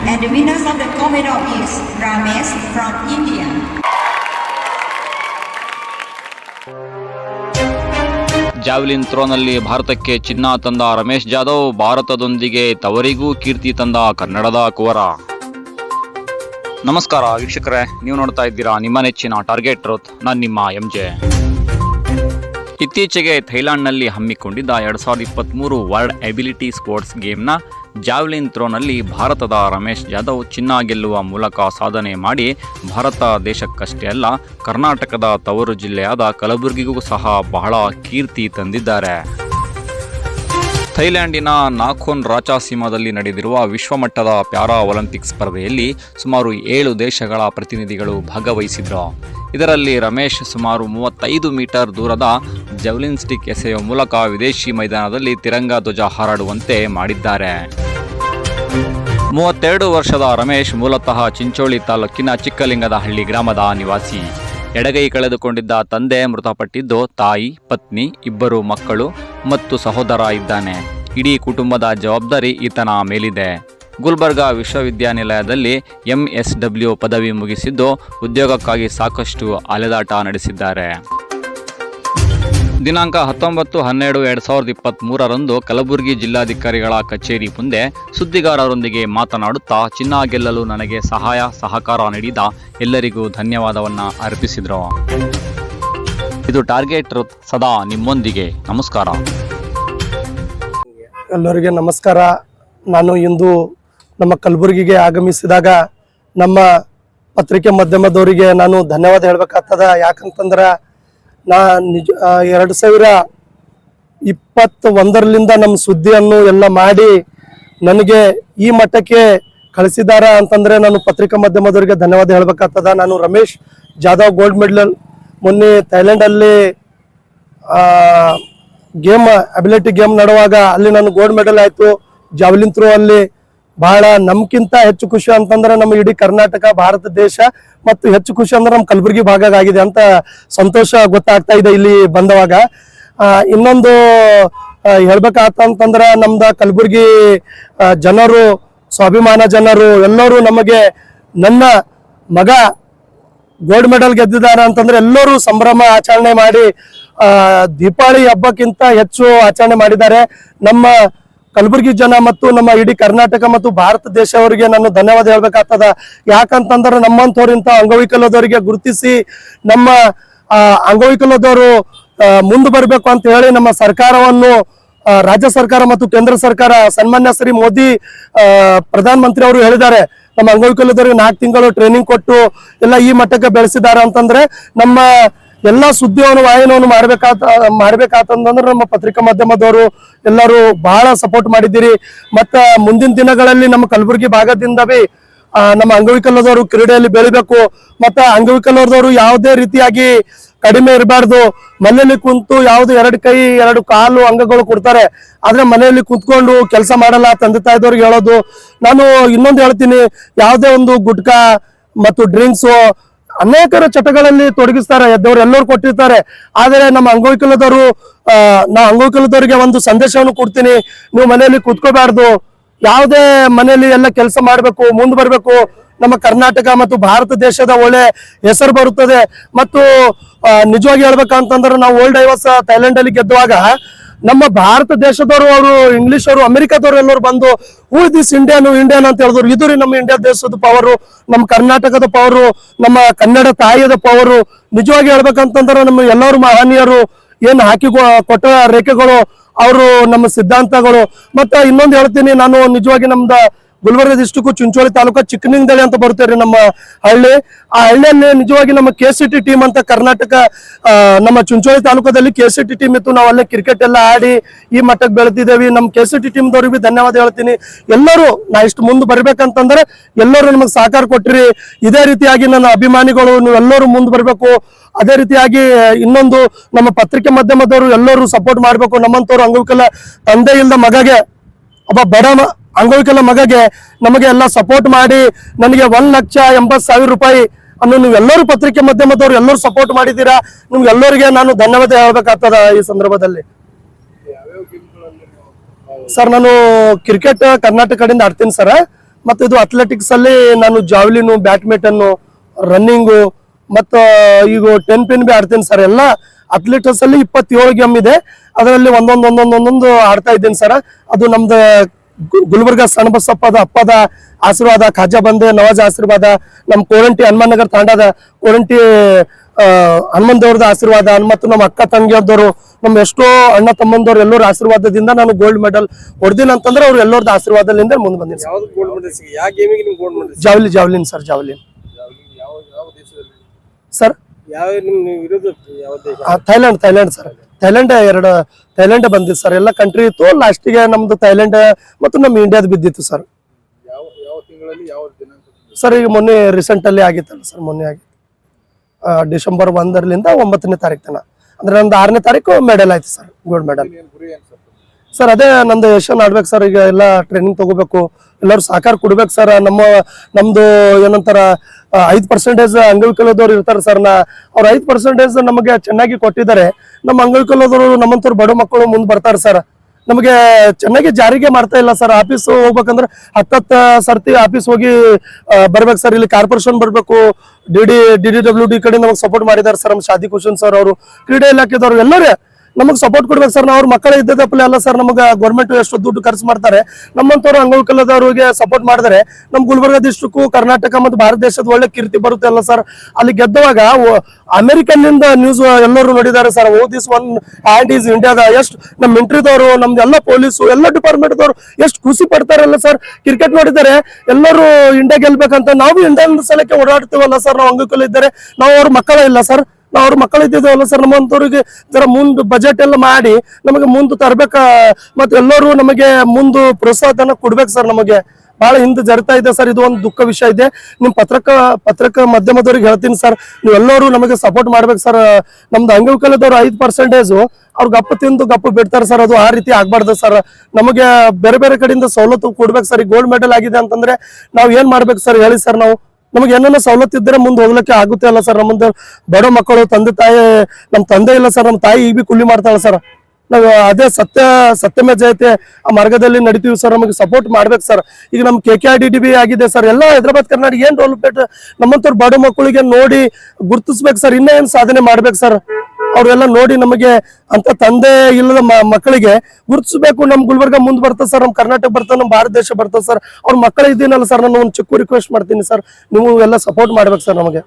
And the winners of the medal is Ramesh, from India. Javelin ಥ್ರೋನಲ್ಲಿ ಭಾರತಕ್ಕೆ ಚಿನ್ನ ತಂದ ರಮೇಶ್ ಜಾಧವ್ ಭಾರತದೊಂದಿಗೆ ತವರಿಗೂ ಕೀರ್ತಿ ತಂದ ಕನ್ನಡದ ಕುವರ ನಮಸ್ಕಾರ ವೀಕ್ಷಕರೇ, ನೀವು ನೋಡ್ತಾ ಇದ್ದೀರಾ ನಿಮ್ಮ ನೆಚ್ಚಿನ ಟಾರ್ಗೆಟ್ ಟ್ರೋತ್ ನಾನು ನಿಮ್ಮ ಎಂ ಜೆ ಇತ್ತೀಚೆಗೆ ಥೈಲ್ಯಾಂಡ್ನಲ್ಲಿ ಹಮ್ಮಿಕೊಂಡಿದ್ದ ಎರಡು ಸಾವಿರದ ಇಪ್ಪತ್ತ್ಮೂರು ವರ್ಲ್ಡ್ ಎಬಿಲಿಟಿ ಸ್ಪೋರ್ಟ್ಸ್ ಗೇಮ್ನ ಜಾವ್ಲಿನ್ ಥ್ರೋನಲ್ಲಿ ಭಾರತದ ರಮೇಶ್ ಜಾಧವ್ ಚಿನ್ನ ಗೆಲ್ಲುವ ಮೂಲಕ ಸಾಧನೆ ಮಾಡಿ ಭಾರತ ದೇಶಕ್ಕಷ್ಟೇ ಅಲ್ಲ, ಕರ್ನಾಟಕದ ತವರು ಜಿಲ್ಲೆಯಾದ ಕಲಬುರಗಿಗೂ ಸಹ ಬಹಳ ಕೀರ್ತಿ ತಂದಿದ್ದಾರೆ. ಥೈಲ್ಯಾಂಡಿನ ನಾಖೋನ್ ರಾಚಾಸೀಮಾದಲ್ಲಿ ನಡೆದಿರುವ ವಿಶ್ವಮಟ್ಟದ ಪ್ಯಾರಾ ಒಲಿಂಪಿಕ್ಸ್ ಸ್ಪರ್ಧೆಯಲ್ಲಿ ಸುಮಾರು ಏಳು ದೇಶಗಳ ಪ್ರತಿನಿಧಿಗಳು ಭಾಗವಹಿಸಿದ್ರು. ಇದರಲ್ಲಿ ರಮೇಶ್ ಸುಮಾರು ಮೂವತ್ತೈದು ಮೀಟರ್ ದೂರದ ಜವ್ಲಿನ್ ಸ್ಟಿಕ್ ಎಸೆಯುವ ಮೂಲಕ ವಿದೇಶಿ ಮೈದಾನದಲ್ಲಿ ತಿರಂಗ ಧ್ವಜ ಹಾರಾಡುವಂತೆ ಮಾಡಿದ್ದಾರೆ. ಮೂವತ್ತೆರಡು ವರ್ಷದ ರಮೇಶ್ ಮೂಲತಃ ಚಿಂಚೋಳಿ ತಾಲೂಕಿನ ಚಿಕ್ಕಲಿಂಗದಹಳ್ಳಿ ಗ್ರಾಮದ ನಿವಾಸಿ. ಎಡಗೈ ಕಳೆದುಕೊಂಡಿದ್ದ ತಂದೆ ಮೃತಪಟ್ಟಿದ್ದು ತಾಯಿ, ಪತ್ನಿ, ಇಬ್ಬರು ಮಕ್ಕಳು ಮತ್ತು ಸಹೋದರ ಇದ್ದಾನೆ. ಇಡೀ ಕುಟುಂಬದ ಜವಾಬ್ದಾರಿ ಈತನ ಮೇಲಿದೆ. ಗುಲ್ಬರ್ಗಾ ವಿಶ್ವವಿದ್ಯಾನಿಲಯದಲ್ಲಿ ಎಂಎಸ್ಡಬ್ಲ್ಯೂ ಪದವಿ ಮುಗಿಸಿದ್ದು ಉದ್ಯೋಗಕ್ಕಾಗಿ ಸಾಕಷ್ಟು ಅಲೆದಾಟ ನಡೆಸಿದ್ದಾರೆ. ದಿನಾಂಕ ಹತ್ತೊಂಬತ್ತು ಹನ್ನೆರಡು ಎರಡ್ ಸಾವಿರದ ಇಪ್ಪತ್ತ್ಮೂರರಂದು ಕಲಬುರಗಿ ಜಿಲ್ಲಾಧಿಕಾರಿಗಳ ಕಚೇರಿ ಮುಂದೆ ಸುದ್ದಿಗಾರರೊಂದಿಗೆ ಮಾತನಾಡುತ್ತಾ ಚಿನ್ನ ಗೆಲ್ಲಲು ನನಗೆ ಸಹಾಯ, ಸಹಕಾರ ನೀಡಿದ ಎಲ್ಲರಿಗೂ ಧನ್ಯವಾದವನ್ನ ಅರ್ಪಿಸಿದರು. ಇದು ಟಾರ್ಗೆಟ್ ಸದಾ ನಿಮ್ಮೊಂದಿಗೆ. ನಮಸ್ಕಾರ. ಎಲ್ಲರಿಗೆ ನಮಸ್ಕಾರ. ನಾನು ಇಂದು ನಮ್ಮ ಕಲಬುರಗಿಗೆ ಆಗಮಿಸಿದಾಗ ನಮ್ಮ ಪತ್ರಿಕೆ ಮಾಧ್ಯಮದವರಿಗೆ ನಾನು ಧನ್ಯವಾದ ಹೇಳ್ಬೇಕಾಗ್ತದ. ಯಾಕಂತಂದ್ರೆ ನಾ ನಿಜ ಎರಡು ಸಾವಿರ ಇಪ್ಪತ್ತ ಒಂದರಲಿಂದ ನಮ್ಮ ಸುದ್ದಿಯನ್ನು ಎಲ್ಲ ಮಾಡಿ ನನಗೆ ಈ ಮಟ್ಟಕ್ಕೆ ಕಳಿಸಿದಾರ ಅಂತಂದ್ರೆ ನಾನು ಪತ್ರಿಕಾ ಮಾಧ್ಯಮದವರಿಗೆ ಧನ್ಯವಾದ ಹೇಳ್ಬೇಕಾಗ್ತದ. ನಾನು ರಮೇಶ್ ಜಾಧವ್ ಗೋಲ್ಡ್ ಮೆಡಲ್ ಮೊನ್ನೆ ಥೈಲ್ಯಾಂಡಲ್ಲಿ ಗೇಮ್ ಅಬಿಲಿಟಿ ಗೇಮ್ ನಡುವಾಗ ಅಲ್ಲಿ ನಾನು ಗೋಲ್ಡ್ ಮೆಡಲ್ ಆಯ್ತು. ಜಾವ್ಲಿನ್ ಥ್ರೋ ಅಲ್ಲಿ ಬಹಳ ನಮ್ಕಿಂತ ಹೆಚ್ಚು ಖುಷಿ ಅಂತಂದ್ರೆ ನಮ್ಮ ಇಡೀ ಕರ್ನಾಟಕ, ಭಾರತ ದೇಶ ಮತ್ತು ಹೆಚ್ಚು ಖುಷಿ ಅಂದ್ರೆ ನಮ್ಮ ಕಲಬುರಗಿ ಭಾಗ ಆಗಿದೆ ಅಂತ ಸಂತೋಷ ಗೊತ್ತಾಗ್ತಾ ಇದೆ ಇಲ್ಲಿ ಬಂದವಾಗ. ಇನ್ನೊಂದು ಹೇಳ್ಬೇಕಾತಂತಂದ್ರೆ ನಮ್ದ ಕಲಬುರಗಿ ಜನರು, ಸ್ವಾಭಿಮಾನ ಜನರು ಎಲ್ಲರೂ ನಮಗೆ ನನ್ನ ಮಗ ಗೋಲ್ಡ್ ಮೆಡಲ್ ಗೆದ್ದಿದ್ದಾರೆ ಅಂತಂದ್ರೆ ಎಲ್ಲರೂ ಸಂಭ್ರಮ ಆಚರಣೆ ಮಾಡಿ ದೀಪಾವಳಿ ಹಬ್ಬಕ್ಕಿಂತ ಹೆಚ್ಚು ಆಚರಣೆ ಮಾಡಿದ್ದಾರೆ. ನಮ್ಮ ಕಲಬುರಗಿ ಜನ ಮತ್ತು ನಮ್ಮ ಇಡೀ ಕರ್ನಾಟಕ ಮತ್ತು ಭಾರತ ದೇಶವರಿಗೆ ನಾನು ಧನ್ಯವಾದ ಹೇಳ್ಬೇಕಾಗ್ತದ. ಯಾಕಂತಂದ್ರೆ ನಮ್ಮಂಥವ್ರಿಂತ ಅಂಗವಿಕಲದವರಿಗೆ ಗುರುತಿಸಿ ನಮ್ಮ ಅಂಗವಿಕಲದವರು ಮುಂದೆ ಬರಬೇಕು ಅಂತ ಹೇಳಿ ನಮ್ಮ ಸರ್ಕಾರವನ್ನು ರಾಜ್ಯ ಸರ್ಕಾರ ಮತ್ತು ಕೇಂದ್ರ ಸರ್ಕಾರ ಸನ್ಮಾನ್ಯ ಶ್ರೀ ಮೋದಿ ಪ್ರಧಾನ ಮಂತ್ರಿ ಅವರು ಹೇಳಿದ್ದಾರೆ. ನಮ್ಮ ಅಂಗವಿಕಲದವರಿಗೆ ನಾಲ್ಕು ತಿಂಗಳು ಟ್ರೈನಿಂಗ್ ಕೊಟ್ಟು ಎಲ್ಲ ಈ ಮಟ್ಟಕ್ಕೆ ಬೆಳೆಸಿದ್ದಾರೆ ಅಂತಂದ್ರೆ ನಮ್ಮ ಎಲ್ಲ ಸುದ್ದಿಯನ್ನು ವಾಹಿನಿಯನ್ನು ಮಾಡ್ಬೇಕಾತ ಮಾಡ್ಬೇಕಾತಂದ್ರೆ ನಮ್ಮ ಪತ್ರಿಕಾ ಮಾಧ್ಯಮದವರು ಎಲ್ಲರೂ ಬಹಳ ಸಪೋರ್ಟ್ ಮಾಡಿದ್ದೀರಿ. ಮತ್ತ ಮುಂದಿನ ದಿನಗಳಲ್ಲಿ ನಮ್ಮ ಕಲಬುರಗಿ ಭಾಗದಿಂದ ನಮ್ಮ ಅಂಗವಿಕಲದವರು ಕ್ರೀಡೆಯಲ್ಲಿ ಬೆಳಿಬೇಕು. ಮತ್ತ ಅಂಗವಿಕಲದವರು ಯಾವುದೇ ರೀತಿಯಾಗಿ ಕಡಿಮೆ ಇರಬಾರ್ದು. ಮನೆಯಲ್ಲಿ ಕುಂತು ಯಾವ್ದು ಎರಡು ಕೈ, ಎರಡು ಕಾಲು ಅಂಗಗಳು ಕೊಡ್ತಾರೆ. ಆದ್ರೆ ಮನೆಯಲ್ಲಿ ಕುತ್ಕೊಂಡು ಕೆಲಸ ಮಾಡಲ್ಲ ತಂದೆ ತಾಯಿದವ್ರಿಗೆ ಹೇಳೋದು. ನಾನು ಇನ್ನೊಂದು ಹೇಳ್ತೀನಿ, ಯಾವುದೇ ಒಂದು ಗುಟ್ಕಾ ಮತ್ತು ಡ್ರಿಂಕ್ಸು ಅನೇಕರ ಚಟಗಳಲ್ಲಿ ತೊಡಗಿಸ್ತಾರೆ, ಎದ್ದವ್ರು ಎಲ್ಲರೂ ಕೊಟ್ಟಿರ್ತಾರೆ. ಆದರೆ ನಮ್ಮ ಅಂಗವಿಕಲದವರು ನಾ ಅಂಗವಿಕಲದವರಿಗೆ ಒಂದು ಸಂದೇಶವನ್ನು ಕೊಡ್ತೀನಿ. ನೀವು ಮನೆಯಲ್ಲಿ ಕೂತ್ಕೋಬಾರ್ದು. ಯಾವುದೇ ಮನೆಯಲ್ಲಿ ಎಲ್ಲ ಕೆಲಸ ಮಾಡಬೇಕು, ಮುಂದೆ ಬರಬೇಕು. ನಮ್ಮ ಕರ್ನಾಟಕ ಮತ್ತು ಭಾರತ ದೇಶದ ಒಳ್ಳೆ ಹೆಸರು ಬರುತ್ತದೆ. ಮತ್ತು ನಿಜವಾಗಿ ಹೇಳ್ಬೇಕಂತಂದ್ರೆ ನಾವು ಓಲ್ಡ್ ಐವರ್ಸ್ ಥೈಲ್ಯಾಂಡ್ ಅಲ್ಲಿ ಗೆದ್ದುವಾಗ ನಮ್ಮ ಭಾರತ ದೇಶದವರು ಅವರು ಇಂಗ್ಲಿಷ್ ಅವರು ಅಮೆರಿಕದವರು ಎಲ್ಲರೂ ಬಂದು ಹೂ ದಿಸ್ ಇಂಡಿಯನ್ ಇಂಡಿಯನ್ ಅಂತ ಹೇಳಿದ್ರು. ಇದು ನಮ್ಮ ಇಂಡಿಯಾ ದೇಶದ ಪವರು ನಮ್ಮ ಕರ್ನಾಟಕದ ಪವರು ನಮ್ಮ ಕನ್ನಡ ತಾಯಿಯದ ಪವರು ನಿಜವಾಗಿ ಹೇಳ್ಬೇಕಂತಂದ್ರೆ ನಮ್ಮ ಎಲ್ಲರೂ ಮಹನೀಯರು, ಏನ್ ಹಾಕಿ ಕೊಟ್ಟ ರೇಖೆಗಳು, ಅವರು ನಮ್ಮ ಸಿದ್ಧಾಂತಗಳು. ಮತ್ತೆ ಇನ್ನೊಂದು ಹೇಳ್ತೀನಿ, ನಾನು ನಿಜವಾಗಿ ನಮ್ದ ಗುಲ್ಬರ್ಗ ಡಿಸ್ಟಿಕ್ ಚುಂಚೋಳಿ ತಾಲೂಕು ಚಿಕ್ಕನಿಂಗದಳ್ಳಿ ಅಂತ ಬರ್ತೇವೆ ನಮ್ಮ ಹಳ್ಳಿ. ಆ ಹಳ್ಳಿಯಲ್ಲಿ ನಿಜವಾಗಿ ನಮ್ಮ ಕೆ ಸಿ ಟಿ ಟೀಮ್ ಅಂತ ಕರ್ನಾಟಕ ನಮ್ಮ ಚುಂಚೋಳಿ ತಾಲೂಕದಲ್ಲಿ ಕೆ ಸಿ ಟಿ ಟೀಮ್ ಇತ್ತು. ನಾವು ಅಲ್ಲೇ ಕ್ರಿಕೆಟ್ ಎಲ್ಲ ಆಡಿ ಈ ಮಟ್ಟಕ್ಕೆ ಬೆಳೆದಿದ್ದೇವೆ. ನಮ್ಮ ಕೆ ಸಿ ಟಿ ಟೀಮ್ ದವ್ರಿಗೆ ಧನ್ಯವಾದ ಹೇಳ್ತೀನಿ. ಎಲ್ಲರೂ, ನಾ ಇಷ್ಟು ಮುಂದೆ ಬರ್ಬೇಕಂತಂದ್ರೆ ಎಲ್ಲರೂ ನಮಗೆ ಸಹಕಾರ ಕೊಟ್ಟಿರಿ. ಇದೇ ರೀತಿಯಾಗಿ ನನ್ನ ಅಭಿಮಾನಿಗಳು ನೀವೆಲ್ಲರೂ ಮುಂದೆ ಬರಬೇಕು. ಅದೇ ರೀತಿಯಾಗಿ, ಇನ್ನೊಂದು ನಮ್ಮ ಪತ್ರಿಕೆ ಮಾಧ್ಯಮದವರು ಎಲ್ಲರೂ ಸಪೋರ್ಟ್ ಮಾಡಬೇಕು. ನಮ್ಮಂತವ್ರು ಅಂಗವಿಕಲ ತಂದೆ ಇಲ್ಲದ ಮಗಗೆ ಒಬ್ಬ ಬಡ ಅಂಗವಿಕಲ ಮಗಗೆ ನಮಗೆ ಎಲ್ಲ ಸಪೋರ್ಟ್ ಮಾಡಿ ನನಗೆ ಒಂದ್ ಲಕ್ಷ ಎಂಬತ್ ಸಾವಿರ ರೂಪಾಯಿ ಅನ್ನು ನೀವೆಲ್ಲರೂ ಪತ್ರಿಕೆ ಮಾಧ್ಯಮದವರು ಎಲ್ಲರೂ ಸಪೋರ್ಟ್ ಮಾಡಿದ್ದೀರಾ? ನಿಮ್ಗೆಲ್ಲರಿಗೆ ನಾನು ಧನ್ಯವಾದ ಹೇಳ್ಬೇಕಾಗ್ತದ ಈ ಸಂದರ್ಭದಲ್ಲಿ. ಸರ್, ನಾನು ಕ್ರಿಕೆಟ್ ಕರ್ನಾಟಕ ಕಡೆಯಿಂದ ಆಡ್ತೀನಿ ಸರ್. ಮತ್ತು ಇದು ಅಥ್ಲೆಟಿಕ್ಸ್ ಅಲ್ಲಿ ನಾನು ಜಾವ್ಲಿನು ಬ್ಯಾಡ್ಮಿಂಟನ್ನು ರನ್ನಿಂಗು ಮತ್ತು ಈಗ ಟೆನ್ ಪಿನ್ ಬಿ ಆಡ್ತೀನಿ ಸರ್. ಎಲ್ಲ ಅಥ್ಲೆಟಿಕ್ಸ್ ಅಲ್ಲಿ ಇಪ್ಪತ್ತೇಳು ಗೇಮ್ ಇದೆ. ಅದರಲ್ಲಿ ಒಂದೊಂದು ಒಂದೊಂದು ಒಂದೊಂದು ಆಡ್ತಾ ಇದ್ದೀನಿ ಸರ್. ಅದು ನಮ್ದು ಗುಲ್ಬರ್ಗ ಸಣ್ಣ ಬಸಪ್ಪದ ಅಪ್ಪದ ಆಶೀರ್ವಾದ ಖಾಜಾ ಬಂದೆ ನವಾಜ್ ಆಶೀರ್ವಾದ ನಮ್ಮ ಕೋರಂಟಿ ಹನುಮಾನ್ ನಗರ್ ತಾಂಡದ ಕೋರಂಟಿ ಆ, ಹನುಮಂತ್ ದೇವ್ರದ ಆಶೀರ್ವಾದ ಮತ್ತು ನಮ್ಮ ಅಕ್ಕ ತಂಗಿಯವ್ರದವರು ನಮ್ಮ ಎಷ್ಟೋ ಅಣ್ಣ ತಮ್ಮಂದವ್ರು ಎಲ್ಲರ ಆಶೀರ್ವಾದದಿಂದ ನಾನು ಗೋಲ್ಡ್ ಮೆಡಲ್ ಹೊಡೆದಿನ ಅಂತಂದ್ರೆ ಅವ್ರು ಎಲ್ಲರದ ಆಶೀರ್ವಾದದಿಂದ ಮುಂದೆ ಬಂದಿದ್ದೀನಿ javelin javelin sir javelin. Sir? ಯಾವ ಥೈಲ್ಯಾಂಡ್ ಥೈಲ್ಯಾಂಡ್ ಸರ್. ಥೈಲ್ಯಾಂಡ್ ಎರಡು ಥೈಲ್ಯಾಂಡ್ ಬಂದಿತ್ತು ಸರ್. ಎಲ್ಲ ಕಂಟ್ರಿ ಇತ್ತು. ಲಾಸ್ಟಿಗೆ ನಮ್ದು ಥೈಲ್ಯಾಂಡ್ ಮತ್ತು ನಮ್ಮ ಇಂಡಿಯಾದ ಬಿದ್ದಿತ್ತು ಸರ್. ಸರ್ ಈಗ ಮೊನ್ನೆ ರೀಸೆಂಟ್ ಅಲ್ಲಿ ಆಗಿತ್ತಲ್ಲ ಸರ್ ಮೊನ್ನೆ ಆಗಿತ್ತು ಡಿಸೆಂಬರ್ ಒಂದರಲಿಂದ ಒಂಬತ್ತನೇ ತಾರೀಕು ತನಕ. ಅಂದ್ರೆ ನಂದು ಆರನೇ ತಾರೀಕು ಮೆಡಲ್ ಆಯ್ತು ಸರ್ ಗೋಲ್ಡ್ ಮೆಡಲ್ ಸರ್ ಅದೇ ನಂದು ಯಶನ್ ಆಡ್ಬೇಕು ಸರ್ ಈಗ ಎಲ್ಲ ಟ್ರೈನಿಂಗ್ ತಗೋಬೇಕು. ಎಲ್ಲರೂ ಸಹಕಾರ ಕೊಡ್ಬೇಕು ಸರ್. ನಮ್ಮ ನಮ್ದು ಏನಂತಾರ ಐದು ಪರ್ಸೆಂಟೇಜ್ ಅಂಗವಿಕಲದವ್ರು ಇರ್ತಾರೆ ಸರ್. ನಾ ಅವ್ರ ಐದು ಪರ್ಸೆಂಟೇಜ್ ನಮಗೆ ಚೆನ್ನಾಗಿ ಕೊಟ್ಟಿದ್ದಾರೆ. ನಮ್ಮ ಅಂಗವಿಕಲದವರು ನಮ್ಮಂತವ್ರು ಬಡ ಮಕ್ಕಳು ಮುಂದೆ ಬರ್ತಾರೆ ಸರ್. ನಮಗೆ ಚೆನ್ನಾಗಿ ಜಾರಿಗೆ ಮಾಡ್ತಾ ಇಲ್ಲ ಸರ್. ಆಫೀಸ್ ಹೋಗ್ಬೇಕಂದ್ರೆ ಹತ್ತತ್ತ ಸರ್ತಿ ಆಫೀಸ್ ಹೋಗಿ ಬರ್ಬೇಕು ಸರ್. ಇಲ್ಲಿ ಕಾರ್ಪೊರೇಷನ್ ಬರಬೇಕು. D D D D W D ಕಡೆ ನಮಗೆ ಸಪೋರ್ಟ್ ಮಾಡಿದ್ದಾರೆ ಸರ್ ನಮ್ಮ ಶಾದಿ ಕುಶನ್ ಸರ್ ಅವರು. ಕ್ರೀಡೆ ಇಲಾಖೆದವರು ಎಲ್ಲರೇ ನಮಗೆ ಸಪೋರ್ಟ್ ಕೊಡ್ಬೇಕು ಸರ್ ನಾವು ಅವ್ರ ಮಕ್ಕಳ ಇದ್ದದಪ್ಪಲೆ ಅಲ್ಲ ಸರ್ ನಮಗೆ ಗೌರ್ಮೆಂಟ್ ಎಷ್ಟು ದುಡ್ಡು ಖರ್ಚು ಮಾಡ್ತಾರೆ. ನಮ್ಮಂತವ್ರು ಅಂಗವಿಕಲದವರಿಗೆ ಸಪೋರ್ಟ್ ಮಾಡಿದ್ರೆ ನಮ್ಮ ಗುಲ್ಬರ್ಗ ಡಿಸ್ಟ್ರಿಕ್ಕು ಕರ್ನಾಟಕ ಮತ್ತು ಭಾರತ ದೇಶದ ಒಳ್ಳೆ ಕೀರ್ತಿ ಬರುತ್ತೆ ಅಲ್ಲ ಸರ್ ಅಲ್ಲಿ ಗೆದ್ದವಾಗ ಅಮೆರಿಕನ್ನಿಂದ ನ್ಯೂಸ್ ಎಲ್ಲರೂ ನೋಡಿದ್ದಾರೆ sir oh this one and is ಇಂಡಿಯಾದ ಎಷ್ಟು ನಮ್ಮ ಮಿಂಟ್ರಿದವರು ನಮ್ದು ಎಲ್ಲ ಪೊಲೀಸು ಎಲ್ಲ ಡಿಪಾರ್ಟ್ಮೆಂಟ್ದವರು ಎಷ್ಟು ಖುಷಿ ಪಡ್ತಾರಲ್ಲ ಸರ್ ಕ್ರಿಕೆಟ್ ನೋಡಿದ್ದಾರೆ ಎಲ್ಲರೂ ಇಂಡಿಯಾ ಗೆಲ್ಬೇಕಂತ ನಾವು ಇಂಡಿಯಾ ಸಲಕ್ಕೆ ಓಡಾಡ್ತೀವಲ್ಲ ಸರ್ ನಾವು ಅಂಗವಿಕಲ ಇದ್ದಾರೆ ನಾವು ಅವ್ರ ಮಕ್ಕಳ ಇಲ್ಲ ಸರ್ ನಾವು ಅವ್ರ ಮಕ್ಕಳು ಇದ್ದಿದ್ದೇವಲ್ಲ ಸರ್, ನಮ್ಮಂತವ್ರಿಗೆ ಜರ ಮುಂದೆ ಬಜೆಟ್ ಎಲ್ಲ ಮಾಡಿ ನಮಗೆ ಮುಂದೆ ತರ್ಬೇಕ, ಮತ್ತೆ ಎಲ್ಲರೂ ನಮಗೆ ಮುಂದೆ ಪ್ರೋತ್ಸಾಹನ ಕೊಡ್ಬೇಕು ಸರ್ ನಮಗೆ. ಬಹಳ ಹಿಂದೆ ಜರಿತಾ ಇದೆ ಸರ್, ಇದು ಒಂದು ದುಃಖ ವಿಷಯ ಇದೆ. ನಿಮ್ ಪತ್ರಕ ಪತ್ರಕ ಮಾಧ್ಯಮದವ್ರಿಗೆ ಹೇಳ್ತೀನಿ ಸರ್ ನೀವೆಲ್ಲರೂ ನಮಗೆ ಸಪೋರ್ಟ್ ಮಾಡ್ಬೇಕು ಸರ್. ನಮ್ದು ಅಂಗವಿಕಲದವ್ರು ಐದು ಪರ್ಸೆಂಟೇಜು ಅವ್ರು ಗಪ್ಪ ತಿಂದು ಗಪ್ಪ ಬಿಡ್ತಾರೆ ಸರ್, ಅದು ಆ ರೀತಿ ಆಗ್ಬಾರ್ದು ಸರ್. ನಮಗೆ ಬೇರೆ ಬೇರೆ ಕಡೆಯಿಂದ ಸವಲತ್ತು ಕೊಡ್ಬೇಕು ಸರ್ ಗೋಲ್ಡ್ ಮೆಡಲ್ ಆಗಿದೆ ಅಂತಂದ್ರೆ ನಾವು ಏನ್ ಮಾಡ್ಬೇಕು ಸರ್ ಹೇಳಿ ಸರ್ ನಾವು. ನಮಗೆ ಏನೇನೋ ಸವಲತ್ತು ಇದ್ರೆ ಮುಂದೆ ಹೋಗ್ಲಿಕ್ಕೆ ಆಗುತ್ತೆ ಅಲ್ಲ ಸರ್ ನಮ್ಮ ಬಡ ಮಕ್ಕಳು, ತಂದೆ ತಾಯಿ ನಮ್ಮ ತಂದೆ ಇಲ್ಲ ಸರ್ ನಮ್ಮ ತಾಯಿ ಈಗ ಬಿ ಕೂಲಿ ಮಾಡ್ತಾಳೆ ಸರ್. ನಾವು ಅದೇ ಸತ್ಯ ಸತ್ಯಮೇ ಜಯತೆ ಆ ಮಾರ್ಗದಲ್ಲಿ ನಡಿತೀವಿ ಸರ್, ನಮಗೆ ಸಪೋರ್ಟ್ ಮಾಡ್ಬೇಕು ಸರ್. ಈಗ ನಮ್ಮ ಕೆ ಕೆ ಆಗಿದೆ ಸರ್, ಎಲ್ಲ ಹೈದರಾಬಾದ್, ಕರ್ನಾಟಕ, ಏನು ಡೆವಲಪ್ಮೆಂಟ್ ನಮ್ಮಂತವ್ರು ಬಡ ಮಕ್ಕಳಿಗೆ ನೋಡಿ ಗುರ್ತಿಸ್ಬೇಕು ಸರ್ ಇನ್ನೂ ಸಾಧನೆ ಮಾಡ್ಬೇಕು ಸರ್. ಅವ್ರೆಲ್ಲ ನೋಡಿ ನಮಗೆ ಅಂತ ತಂದೆ ಇಲ್ಲದ ಮಕ್ಕಳಿಗೆ ಗುರುತಿಸಬೇಕು. ನಮ್ ಗುಲ್ಬರ್ಗ ಮುಂದ್ ಬರ್ತದೆ ಸರ್ ನಮ್ ಕರ್ನಾಟಕ ಬರ್ತದೆ ನಮ್ ಭಾರತ ದೇಶ ಬರ್ತದೆ ಸರ್ ಅವ್ರ ಮಕ್ಕಳು ಇದ್ದೀನಲ್ಲ ಸರ್ ನಾನು ಒಂದು ಚಿಕ್ಕ ರಿಕ್ವೆಸ್ಟ್ ಮಾಡ್ತೀನಿ ಸರ್ ನೀವು ಎಲ್ಲ ಸಪೋರ್ಟ್ ಮಾಡ್ಬೇಕು ಸರ್ ನಮಗೆ.